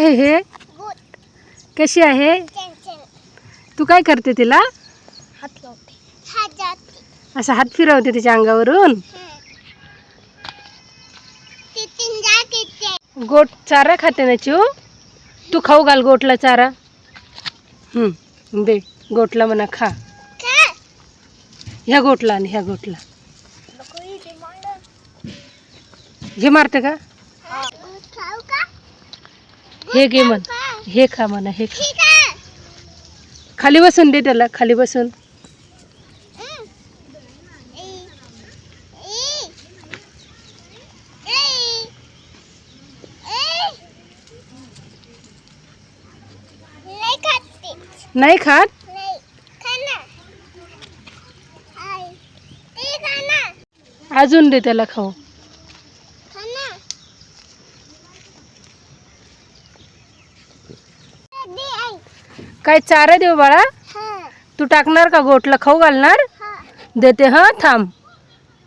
आहे हे? कशी आहे? तू काय करते तिला? असं हात फिरवते तिच्या अंगावरून? गोट चारा खाते ना चिऊ? तू खाऊ घाल गोटला चारा. दे गोटला म्हणा खा. ह्या गोटला आणि ह्या गोटला. हे मारते का? हे घे म्हण. हे खा म्हणा हे खा. खाली बसून दे त्याला खाली बसून. नाही खात? अजून दे त्याला खाऊ खा ना दे आई काय चारा देऊ बाळा? तू टाकणार का गोटला? खाऊ घालणार? देते हा थांब.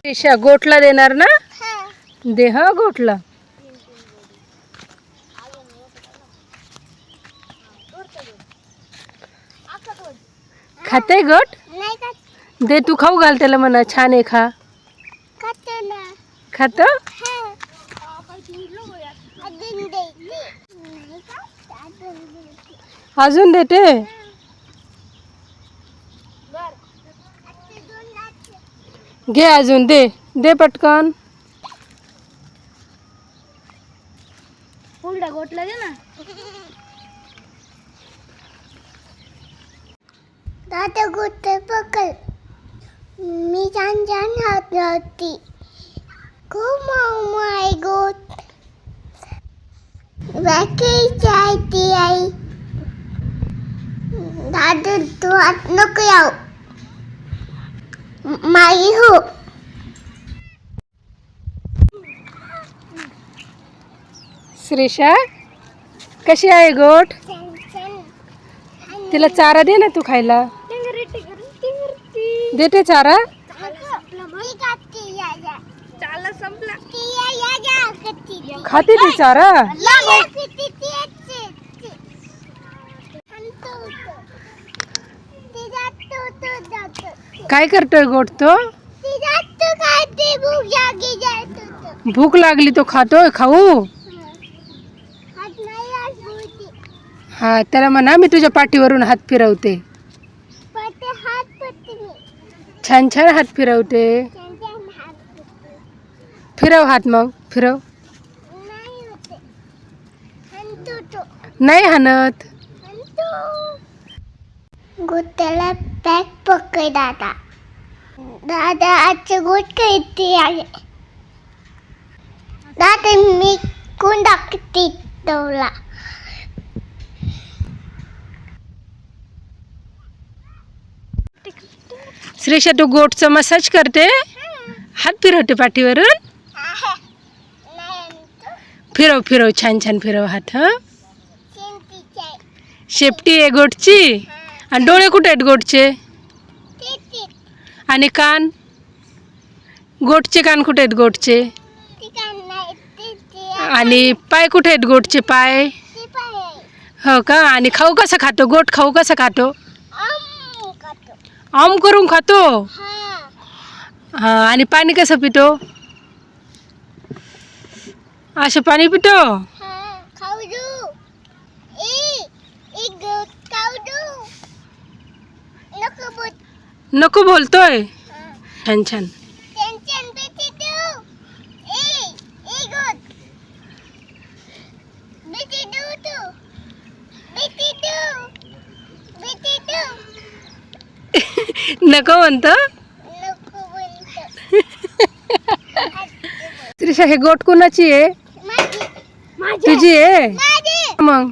ईशा गोटला देणार ना? दे हा गोटला. खाते गोट? दे तू खाऊ घाल त्याला म्हणा. छान आहे खा. खाते ना खातो हा अजून दे नाही खात अजून दे अजून देते. घे अजून दे. दे पटकन. गोटला दे ना. दादा गोटे पकड. मी छान छान हात होती खूप माय गोट वाकायची आहे ती आई. दादा तू हात नको याव माई हो. श्रीषा कशी आहे गोट? तिला चारा दे ना तू खायला. देते चारा. खाते ती चारा? काय करतोय गोट तो? भूक लागली तो खातोय खाऊ? हा त्याला म्हणा मी तुझ्या पाठीवरून हात फिरवते. छान छान हात फिरवते. फिरव हात मग फिरव. नाही हाणत. गोट्याला पॅक पकड दादा आजचं गोट करते आहे? दादा मी कोण दाखते तोला? श्रीषा तू गोटचं मसाज करते? हात फिरवते पाठीवरून? फिरव फिरव छान छान फिरव हात हा? शेपटी आहे गोटची? आणि डोळे कुठे आहेत गोटचे? आणि कान? गोटचे कान कुठे आहेत गोटचे? आणि पाय कुठे आहेत गोटचे पाय? हो का? आणि खाऊ कसं खातो? गोट खाऊ कसं खातो? आम करून खातो? हा आणि पाणी कसं पितो? असं पाणी पितो? नको बोलतोय. छान छान. नको म्हणतो. त्रिशा हे गोट कोणाची आहे? तुझी आहे? मग.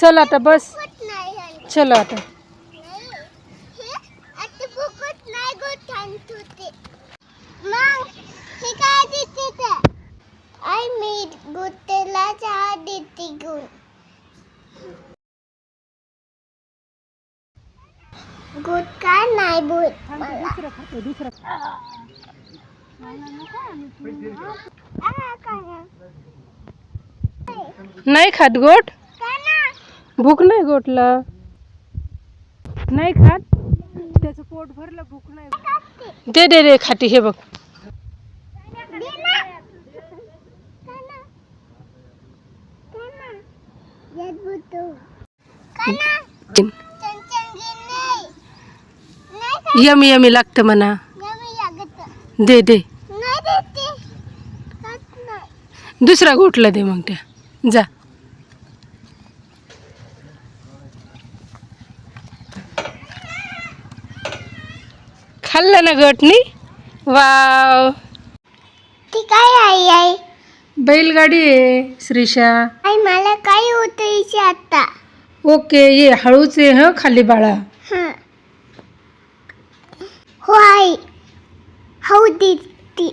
चल आता बस. चलो आता. आई मी गुत्तेला चहा देते घेऊन. गुटखा नाही बोल. आ, काय? नाही खात गोट? भूक नाही गोटला. नाही खात. त्याचं पोट भरलं भूक नाही दे दे दे खाती. हे बघ. यमी यमी लागतं म्हणा. दे दे. दुसरा गोठला दे मग त्या. जा. खाल्लं ना गटनी वाव. ती काय आई आई? बैलगाडी आहे श्रीषा आई मला काय होतं इथे आता? ओके ये हळूच ये हं खाली बाळा. हं. हो आई. हो दीदी